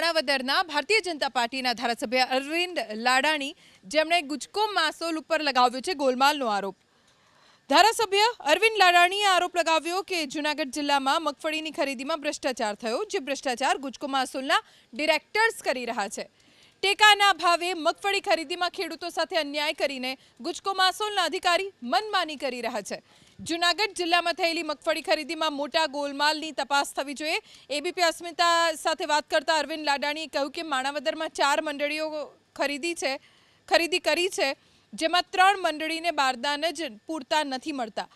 માણાવદરના ભારતીય જનતા પાર્ટીના ધારાસભ્ય અરવિંદ લાડાણી જેમણે ગુજકો માસોલ ઉપર લગાવ્યો છે ગોલમાલનો આરોપ. ધારાસભ્ય અરવિંદ લાડાણીએ આરોપ લગાવ્યો કે જૂનાગઢ જિલ્લામાં મગફળીની ખરીદીમાં ભ્રષ્ટાચાર થયો, જે ભ્રષ્ટાચાર ગુજકો માસોલના ડિરેક્ટર્સ કરી રહ્યા છે. ટેકાના ભાવે મગફળી ખરીદીમાં ખેડૂતો સાથે અન્યાય કરીને ગુજકો માસોલના અધિકારી મનમાની કરી રહ્યા છે. જૂનાગઢ જિલ્લામાં થયેલી મગફળી ખરીદીમાં મોટા ગોલમાલની તપાસ થવી જોઈએ. એબીપી અસ્મિતા સાથે વાત કરતા અરવિંદ લાડાણીએ કહ્યું કે માણાવદરમાં ચાર મંડળીઓ ખરીદી છે, ખરીદી કરી છે, જેમાં ત્રણ મંડળીને બારદાન જ પૂરતા નથી મળતા.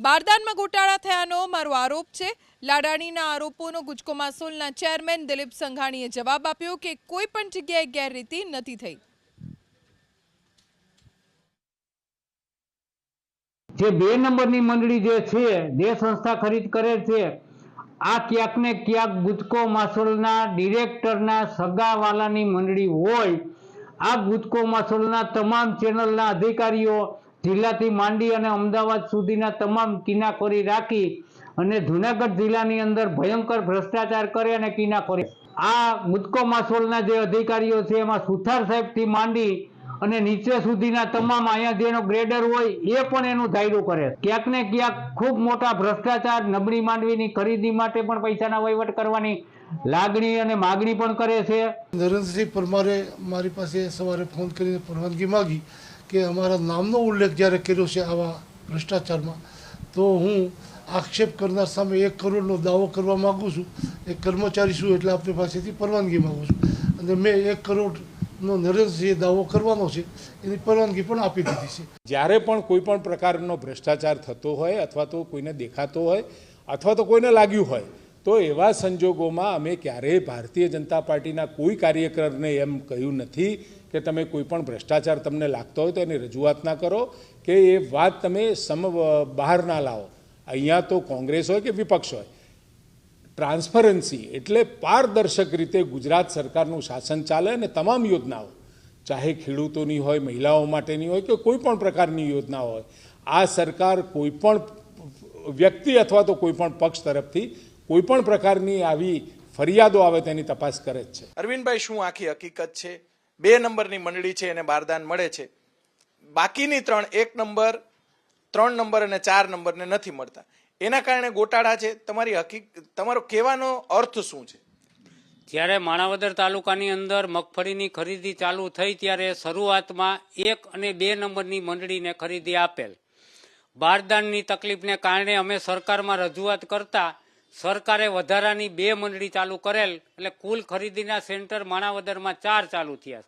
બારદાનમાં ગોટાળા થયાનો મારો આરોપ છે. લાડાણીના આરોપોનો ગુજકો માસોલના ચેરમેન દિલીપ સંઘાણીએ જવાબ આપ્યો કે કોઈ પણ જગ્યાએ ગેરરીતિ નથી થઈ. જે બે નંબરની મંડળી જે છે જે સંસ્થા ખરીદ કરે છે, આ ક્યાંક ને ક્યાંક ગુજકો માસોલના ડિરેક્ટરના સગાવાલાની મંડળી હોય, આ ગુજકો માસોલના તમામ ચેનલના અધિકારીઓ, જિલ્લાથી માંડી અને અમદાવાદ સુધીના તમામ કિનાખોરી રાખી અને જુનાગઢ જિલ્લાની અંદર ભયંકર ભ્રષ્ટાચાર કરે અને કિનાખોરી. આ ગુજકો માસોલના જે અધિકારીઓ છે, એમાં સુથાર સાહેબથી માંડી અને નીચે સુધીના તમામ અહીંયા જેનો ગ્રેડર હોય એ પણ એનું ધાયરું કરે. ક્યાંક ને ક્યાંક ખૂબ મોટા ભ્રષ્ટાચાર, નબળી માંડવીની ખરીદી માટે પણ પૈસાના વહીવટ કરવાની લાગણી અને માગણી પણ કરે છે. નરેન્દ્રસિંહ પરમારે મારી પાસે સવારે ફોન કરીને પરવાનગી માગી કે અમારા નામનો ઉલ્લેખ જ્યારે કર્યો છે આવા ભ્રષ્ટાચારમાં, તો હું આક્ષેપ કરનાર સામે એક કરોડનો દાવો કરવા માગું છું. એક કર્મચારી છું એટલે આપની પાસેથી પરવાનગી માગું છું. અને મેં એક કરોડનો નરેન્દ્રસિંહે દાવો કરવાનો છે, એની પરવાનગી પણ આપી દીધી છે. જ્યારે પણ કોઈ પણ પ્રકારનો ભ્રષ્ટાચાર થતો હોય અથવા તો કોઈને દેખાતો હોય અથવા તો કોઈને લાગ્યું હોય, તો એવા સંજોગોમાં અમે ક્યારેય ભારતીય જનતા પાર્ટીના કોઈ કાર્યકરને એમ કહ્યું નથી કે તમે કોઈ પણ ભ્રષ્ટાચાર તમને લાગતો હોય તો એની રજૂઆત ના કરો, કે એ વાત તમે સમ, બહાર ના લાવો. અહીંયા તો કોંગ્રેસ હોય કે વિપક્ષ હોય ટ્રાન્સપરન્સી એટલે પારદર્શક રીતે ગુજરાત સરકારનું શાસન ચાલે અને તમામ યોજનાઓ, ચાહે ખેડૂતોની હોય, મહિલાઓ માટેની હોય કે કોઈ પણ પ્રકારની યોજના હોય, આ સરકાર કોઈ પણ વ્યક્તિ અથવા તો કોઈ પણ પક્ષ તરફથી કોઈ પણ પ્રકારની આવી ફરિયાદો આવે તેની તપાસ કરે જ છે. અરવિંદભાઈ, શું આખી હકીકત છે? બે નંબરની મંડળી છે, એને બારદાન મળે છે. બાકીની ત્રણ, એક નંબર, ત્રણ નંબર અને ચાર નંબરને નથી મળતા. એના કારણે ગોટાળા છે. તમારી હકીક, તમારો કહેવાનો અર્થ શું છે? જ્યારે માણાવદર તાલુકાની અંદર મગફળીની ખરીદી ચાલુ થઈ ત્યારે શરૂઆતમાં એક અને બે નંબરની મંડળીને ખરીદી આપેલ. બારદાનની તકલીફને કારણે અમે સરકારમાં રજૂઆત કરતા સરકારે વધારાની બે મંડળી ચાલુ કરેલ. એટલે કુલ ખરીદીના સેન્ટર માણાવદરમાં ચાર ચાલુ થયા.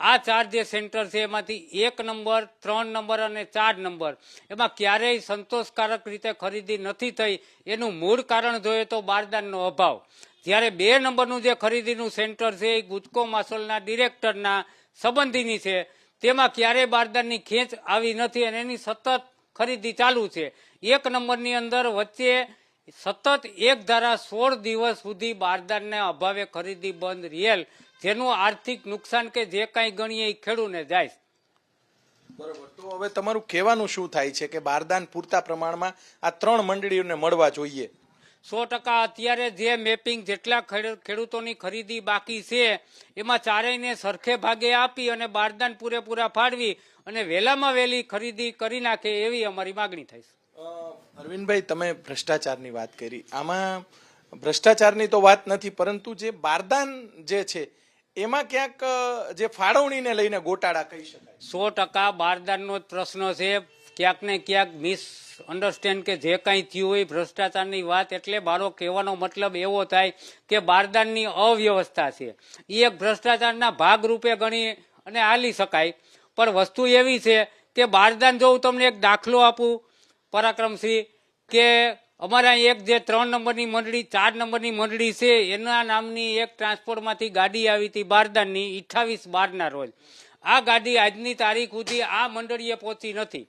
આ ચાર જે સેન્ટર છે, એમાંથી એક નંબર, ત્રણ નંબર અને ચાર નંબર. એમાં ક્યારેય સંતોષકારક રીતે ખરીદી નથી થઈ. એનું મૂળ કારણ જોઈએ તો બારદાનનો અભાવ. જ્યારે બે નંબરનું જે ખરીદીનું સેન્ટર છે, એ ગુજકો માસોલના ડિરેક્ટરના સંબંધીની છે, તેમાં ક્યારેય બારદાનની ખેંચ આવી નથી અને એની સતત ખરીદી ચાલુ છે. એક નંબરની અંદર વચ્ચે સતત એક ધારા સોળ દિવસ સુધી બારદાનના અભાવે ખરીદી બંધ રહેલ જેનું આર્થિક નુકસાન કે જે કાંઈ ગણીએ એ ખેડૂને જાય. બરોબર. તો હવે તમારું કહેવાનું શું થાય છે કે બારદાન પૂરતા પ્રમાણમાં આ ત્રણ મંડળીઓને મળવા જોઈએ? સો ટકા અત્યારે જે મેપિંગ જેટલા ખેડૂતોની ખરીદી બાકી છે એમાં ચારેયને સરખે ભાગે આપી અને બારદાન પૂરેપૂરા ફાળવી અને વહેલામાં વહેલી ખરીદી કરી નાખે એવી અમારી માગણી થાય છે. અરવિંદભાઈ તમે ભ્રષ્ટાચારની વાત કરી. આમાં ભ્રષ્ટાચારની તો વાત નથી પરંતુ જે બારદાન જે છે એમાં ક્યાંક જે ફાળવણીને લઈને ગોટાળા કહી શકાય. સો ટકા બારદાનનો જ પ્રશ્ન છે. ક્યાંક ને ક્યાંક મિસ અન્ડરસ્ટેન્ડ કે જે કાંઈ થયું હોય ભ્રષ્ટાચારની વાત એટલે મારો કહેવાનો મતલબ એવો થાય કે બારદાનની અવ્યવસ્થા છે. એ એક ભ્રષ્ટાચારના ભાગરૂપે ગણી અને આલી શકાય. પણ વસ્તુ એવી છે કે બારદાન જો હું તમને એક દાખલો આપું, પરાક્રમસિંહ, કે અમારા એક જે ત્રણ નંબરની મંડળી ચાર નંબરની મંડળી છે એના નામની એક ટ્રાન્સપોર્ટમાંથી ગાડી આવી હતી બારદાનની અઠ્ઠાવીસ બારના રોજ. આ ગાડી આજની તારીખ સુધી આ મંડળીએ પહોંચી નથી.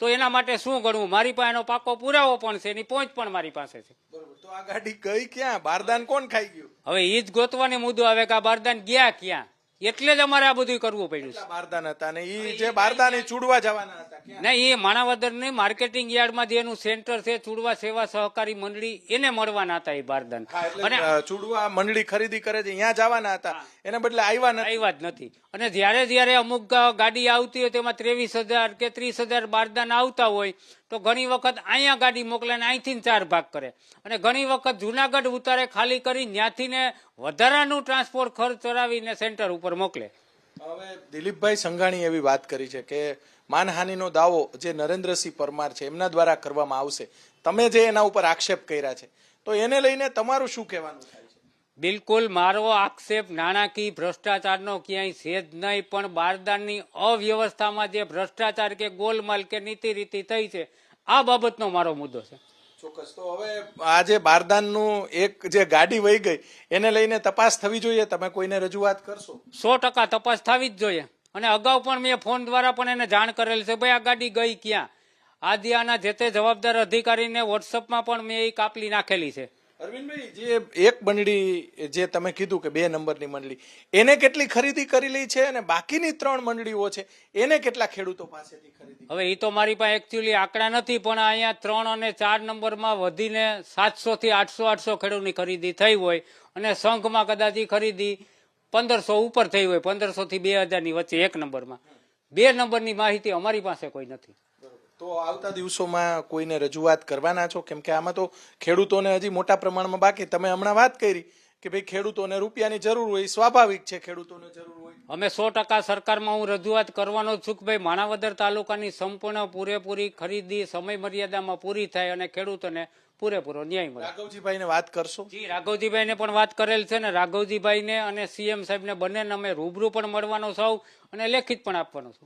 તો એના માટે શું ગણવું? મારી પાસે એનો પાકો પુરાવો પણ છે એની પહોંચ પણ મારી પાસે છે. તો આ ગાડી ગઈ ક્યાં? બારદાન કોણ ખાઈ ગયું? હવે એ જ ગોતવાનો મુદ્દો આવે કે આ બારદાન ગયા ક્યાં? એટલે જ અમારે આ બધું કરવું પડ્યું બારદાન હતા અને એ જે બારદાન એ ચૂડવા જવાના હતા. નહીં એ માણાવદર ને માર્કેટિંગ યાર્ડમાં જે એનું સેન્ટર છે ચુડવા સેવા સહકારી મંડળી એને મળવાના હતા એ બારદાન. અને ચુડવા મંડળી ખરીદી કરે છે અહીંયા જવાના હતા. એને બદલે આવ્યા નથી. આવ્યા જ નથી. અને જ્યારે જ્યારે અમુક ગાડી આવતી હોય તેમાં ત્રેવીસ હજાર કે ત્રીસ હજાર બારદાન આવતા હોય તો ઘણી વખત અહીંયા ગાડી મોકલે ને અહીંથી ને ચાર ભાગ કરે. અને ઘણી વખત જુનાગઢ ઉતારે ખાલી કરી ત્યાંથી ને વધારાનું ટ્રાન્સપોર્ટ ખર્ચ ચડાવીને સેન્ટર ઉપર મોકલે. હવે દિલીપભાઈ સંઘાણી એવી વાત કરી છે કે માનહાનિનો દાવો જે નરેન્દ્રસિંહ પરમાર છે, એમના દ્વારા કરવામાં આવશે. તમે જે એના ઉપર આક્ષેપ કર્યા છે, તો એને લઈને તમારું શું કહેવાનું બિલકુલ, મારો આક્ષેપ નાણાકીય ભ્રષ્ટાચારનો ક્યાંય છે જ નહીં, પણ બારદાનની અવ્યવસ્થામાં જે ભ્રષ્ટાચાર કે ગોલમાલ કે નીતિ રીતિ થઈ છે, આ બાબતનો મારો મુદ્દો છે. ચોક્કસ. તો હવે આ જે બારદાનનું એક જે ગાડી વહી ગઈ, એને લઈને તપાસ થવી જોઈએ. તમે કોઈને રજૂઆત કરશો? સો ટકા તપાસ થવી જ જોઈએ. અને અગાઉ પણ મેં ફોન દ્વારા પણ એને જાણ કરેલ છે, ભાઈ, આ ગાડી ગઈ ક્યાં? આદિ આના જે તે જવાબદાર અધિકારીને વોટ્સઅપમાં પણ મેં એ કાપલી નાખેલી છે. અરવિંદભાઈ, જે એક મંડળી જે તમે કીધું કે બે નંબરની મંડળી એને કેટલી ખરીદી કરેલી છે અને બાકીની ત્રણ મંડળીઓ છે, એને કેટલા ખેડૂતો પાસેથી ખરીદી હવે એ તો મારી પાસે એકચ્યુઅલી આંકડા નથી, પણ અહીંયા ત્રણ અને ચાર નંબરમાં વધીને સાતસો થી આઠસો આઠસો ખેડૂતની ખરીદી થઈ હોય અને સંઘમાં કદાચ ખરીદી પંદરસો ઉપર થઈ હોય પંદરસો થી બે હજારની વચ્ચે એક નંબરમાં. બે નંબરની માહિતી અમારી પાસે કોઈ નથી. તો આવતા દિવસોમાં કોઈને રજૂઆત કરવાના છો? કેમ કે આમાં તો ખેડૂતોને હજી મોટા પ્રમાણમાં બાકી. તમે હમણાં વાત કરી કે ભાઈ ખેડૂતોને રૂપિયાની જરૂર હોય સ્વાભાવિક છે ખેડૂતોને જરૂર હોય. અમે સો ટકા સરકારમાં હું રજૂઆત કરવાનો છું કે ભાઈ માણાવદર તાલુકાની સંપૂર્ણ પૂરેપૂરી ખરીદી સમય મર્યાદામાં પૂરી થાય અને ખેડૂતોને પૂરેપૂરો ન્યાય મળે. રાઘવજીભાઈને વાત કરશો? જી રાઘવજીભાઈને પણ વાત કરેલ છે ને રાઘવજીભાઈને અને સીએમ સાહેબને બંનેને અમે રૂબરૂ પણ મળવાનો છું અને લેખિત પણ આપવાનો છું.